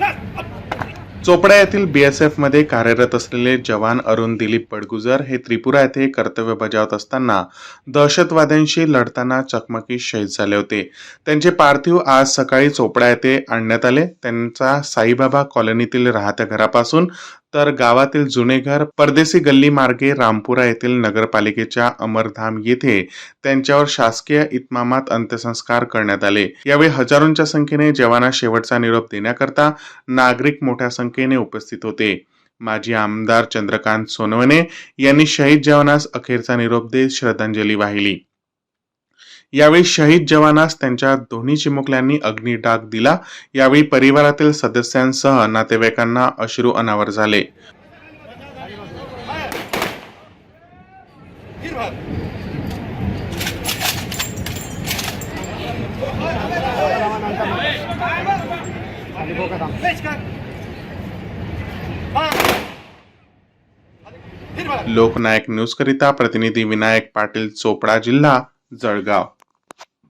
Shut up! Chopra येथील बीएसएफमध्ये कार्यरत असलेले जवान अरुण दिलीप पडगुजर हे त्रिपुरा येथे कर्तव्य बजावत असताना दहशतवाद्यांशी लढताना चकमकीत शहीद झाले होते. त्यांचे पार्थिव आज सकाळी चोपडा येथे आणण्यात आले. त्यांचा साईबाबा कॉलनीतील राहत्या घरापासून तर गावातील जुने घर परदेसी गल्ली मार्गे रामपुरा येथील नगरपालिकेच्या अमरधाम येथे त्यांच्यावर शासकीय इतमामात अंत्यसंस्कार करण्यात आले. यावेळी हजारोंच्या संख्येने जवाना शेवटचा निरोप देण्याकरता नागरिक मोठ्या संख्येने उपस्थित होते. माजी आमदार चंद्रकांत सोनवणे यांनी शहीद जवानास अखेरचा निरोप देत श्रद्धांजली वाहिली. यावेळी शहीद जवानास त्यांच्या दोन्ही चिमुकल्यांनी अग्निडाग दिला. यावेळी परिवारातील सदस्यांसह नातेवाईकांना अश्रू अनावर झाले. लोकनायक न्यूज करिता प्रतिनिधी विनायक पाटील चोपडा जिल्हा जळगाव.